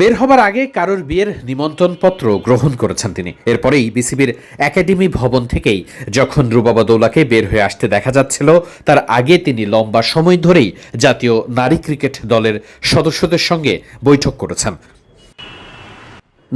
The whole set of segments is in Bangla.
বের হবার আগে কারোর বিয়ের নিমন্ত্রণপত্র গ্রহণ করেছেন তিনি। এরপরেই বিসিবির একাডেমি ভবন থেকেই যখন রুবাবা দৌলাকে বের হয়ে আসতে দেখা যাচ্ছিল, তার আগে তিনি লম্বা সময় ধরেই জাতীয় নারী ক্রিকেট দলের সদস্যদের সঙ্গে বৈঠক করেছেন।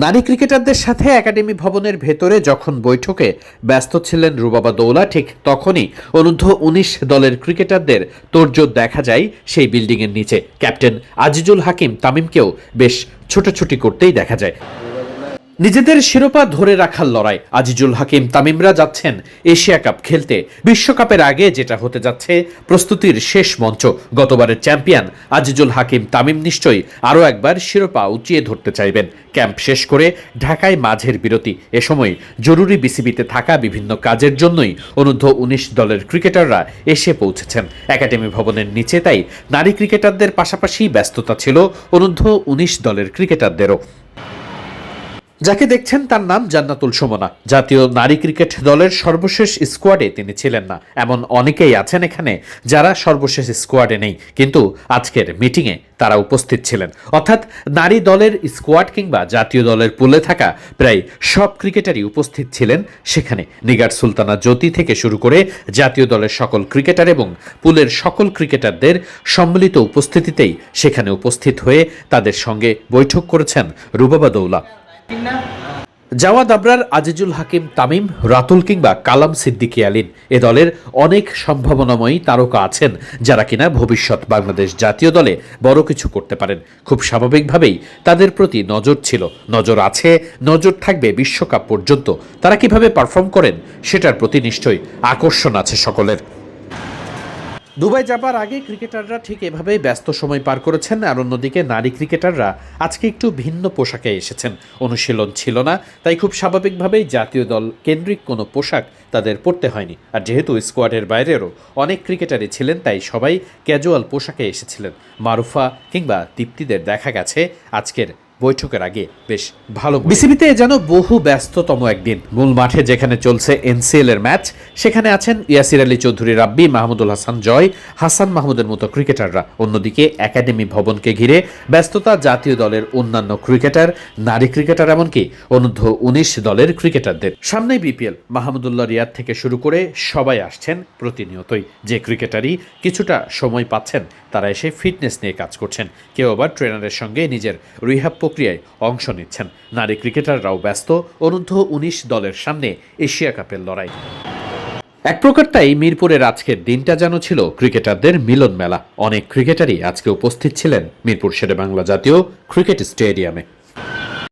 নারী ক্রিকেটারদের সাথে একাডেমি ভবনের ভেতরে যখন বৈঠকে ব্যস্ত ছিলেন রুবাবা দৌলা, ঠিক তখনই অনূর্ধ্ব উনিশ দলের ক্রিকেটারদের তোড়জোড় দেখা যায় সেই বিল্ডিংয়ের নিচে। ক্যাপ্টেন আজিজুল হাকিম তামিমকেও বেশ ছোটাছুটি করতেই দেখা যায়। নিজেদের শিরোপা ধরে রাখার লড়াই। আজিজুল হাকিম তামিমরা যাচ্ছেন এশিয়া কাপ খেলতে। বিশ্বকাপের আগে যেটা হতে যাচ্ছে প্রস্তুতির শেষ মঞ্চ। গতবারের চ্যাম্পিয়ন আজিজুল হাকিম তামিম নিশ্চয়ই আরও একবার শিরোপা উঁচিয়ে ধরতে চাইবেন। ক্যাম্প শেষ করে ঢাকায় মাঝের বিরতি। এ সময় জরুরি বিসিবিতে থাকা বিভিন্ন কাজের জন্যই অনূর্ধ্ব উনিশ দলের ক্রিকেটাররা এসে পৌঁছেছেন। একাডেমি ভবনের নিচে তাই নারী ক্রিকেটারদের পাশাপাশি ব্যস্ততা ছিল অনূর্ধ্ব উনিশ দলের ক্রিকেটারদেরও। যাকে দেখছেন তার নাম জান্নাতুল সুমনা। জাতীয় নারী ক্রিকেট দলের সর্বশেষ স্কোয়াডে তিনি ছিলেন না। এমন অনেকেই আছেন এখানে যারা সর্বশেষ স্কোয়াডে নেই। কিন্তু আজকের মিটিংয়ে তারা উপস্থিত ছিলেন। অর্থাৎ নারী দলের স্কোয়াড কিংবা জাতীয় দলের পুলে থাকা প্রায় সব ক্রিকেটারই উপস্থিত ছিলেন। সেখানে নিগার সুলতানা জ্যোতি থেকে শুরু করে জাতীয় দলের সকল ক্রিকেটার এবং পুলের সকল ক্রিকেটারদের সম্মিলিত উপস্থিতিতেই সেখানে উপস্থিত হয়ে তাদের সঙ্গে বৈঠক করেছেন রুবাবা দৌলা। জাওয়াদ আবরার আজিজুল হাকিম তামিম, রাতুল কিংবা কালাম সিদ্দিকী আলীন এ দলের অনেক সম্ভাবনাময়ী তারকা আছেন, যারা কিনা ভবিষ্যৎ বাংলাদেশ জাতীয় দলে বড় কিছু করতে পারেন। খুব স্বাভাবিকভাবেই তাদের প্রতি নজর ছিল। নজর আছে, নজর থাকবে বিশ্বকাপ পর্যন্ত। তারা কীভাবে পারফর্ম করেন, সেটার প্রতি নিশ্চয়ই আকর্ষণ আছে সকলের। দুবাই যাবার আগে ক্রিকেটাররা ঠিক এভাবেই ব্যস্ত সময় পার করেছেন আর অন্যদিকে নারী ক্রিকেটাররা আজকে একটু ভিন্ন পোশাকে এসেছেন। অনুশীলন ছিল না, তাই খুব স্বাভাবিকভাবেই জাতীয় দল কেন্দ্রিক কোনো পোশাক তাদের পরতে হয়নি। আর যেহেতু স্কোয়াডের বাইরেরও অনেক ক্রিকেটারই ছিলেন, তাই সবাই ক্যাজুয়াল পোশাকে এসেছিলেন। মারুফা কিংবা দীপ্তিদের দেখা গেছে আজকের বৈঠকের আগে বেশ ভালো বিসিবিতে যেন বহু ব্যস্ততম একদিন। মূল মাঠে যেখানে চলছে এনসিএল এর ম্যাচ, সেখানে আছেন ইয়াসির আলী চৌধুরী রাব্বি, মাহমুদুল হাসান জয়, হাসান মাহমুদের মতো ক্রিকেটাররা। অন্যদিকে একাডেমি ভবনকে ঘিরে ব্যস্ততা জাতীয় দলের অন্যান্য ক্রিকেটার, নারী ক্রিকেটার এমনকি অনূর্ধ্ব উনিশ দলের ক্রিকেটারদের। সামনে বিপিএল। মাহমুদুল্লাহ রিয়াদ থেকে শুরু করে সবাই আসছেন প্রতিনিয়তই। যে ক্রিকেটারই কিছুটা সময় পাচ্ছেন, তারা এসে ফিটনেস নিয়ে কাজ করছেন। কেউ আবার ট্রেনারের সঙ্গে নিজের রিহাব প্রক্রিয়ায় অংশ নিচ্ছেন। নারী ক্রিকেটাররাও ব্যস্ত অনূর্ধ্ব উনিশ দলের সামনে এশিয়া কাপের লড়াই। এক প্রকার তাই মিরপুরের আজকের দিনটা যেন ছিল ক্রিকেটারদের মিলন মেলা অনেক ক্রিকেটারই আজকে উপস্থিত ছিলেন মিরপুর শেরে বাংলা জাতীয় ক্রিকেট স্টেডিয়ামে।